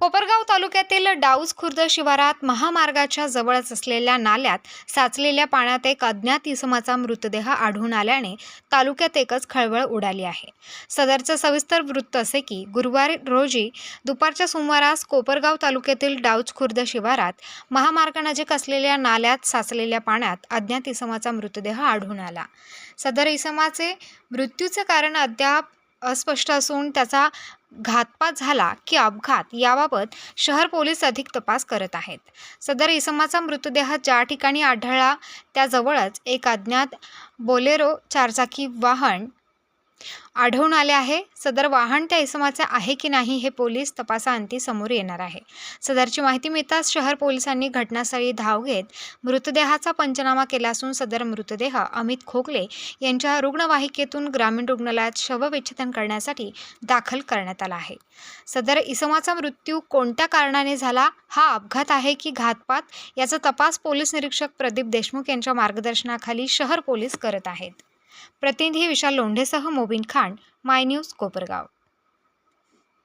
कोपरगाव तालुक्यातील डाऊस खुर्द शिवारात महामार्गाच्या जवळच असलेल्या नाल्यात साचलेल्या पाण्यात एक अज्ञात इसमाचा मृतदेह आढळून आल्याने तालुक्यात एकच खळबळ उडाली आहे. सदरचं सविस्तर वृत्त असे की गुरुवारी रोजी दुपारच्या सोमवारास कोपरगाव तालुक्यातील डाऊज खुर्द शिवारात महामार्गानजीक असलेल्या नाल्यात साचलेल्या पाण्यात अज्ञात इसमाचा मृतदेह आढळून आला. सदर इसमाचे मृत्यूचे कारण अद्याप अस्पष्ट असून त्याचा घातपात झाला की अपघात याबाबत शहर पोलीस अधिक तपास करत आहेत. सदर इसमाचा मृतदेह ज्या ठिकाणी आढळला त्याजवळच एक अज्ञात बोलेरो चारचाकी वाहन आढळून आले आहे सदर वाहन त्या इसमाचे आहे की नाही हे पोलीस तपासाअंती समोर येणार आहे. सदरची माहिती मिळताच शहर पोलिसांनी घटनास्थळी धाव घेत मृतदेहाचा पंचनामा केला असून सदर मृतदेह अमित खोकले यांच्या रुग्णवाहिकेतून ग्रामीण रुग्णालयात शवविच्छेदन करण्यासाठी दाखल करण्यात आला आहे. सदर इसमाचा मृत्यू कोणत्या कारणाने झाला हा अपघात आहे की घातपात याचा तपास पोलीस निरीक्षक प्रदीप देशमुख यांच्या मार्गदर्शनाखाली शहर पोलीस करत आहेत. प्रतिनिधी विशाल लोंढेसह मोबिन खान माय न्यूज कोपरगाव.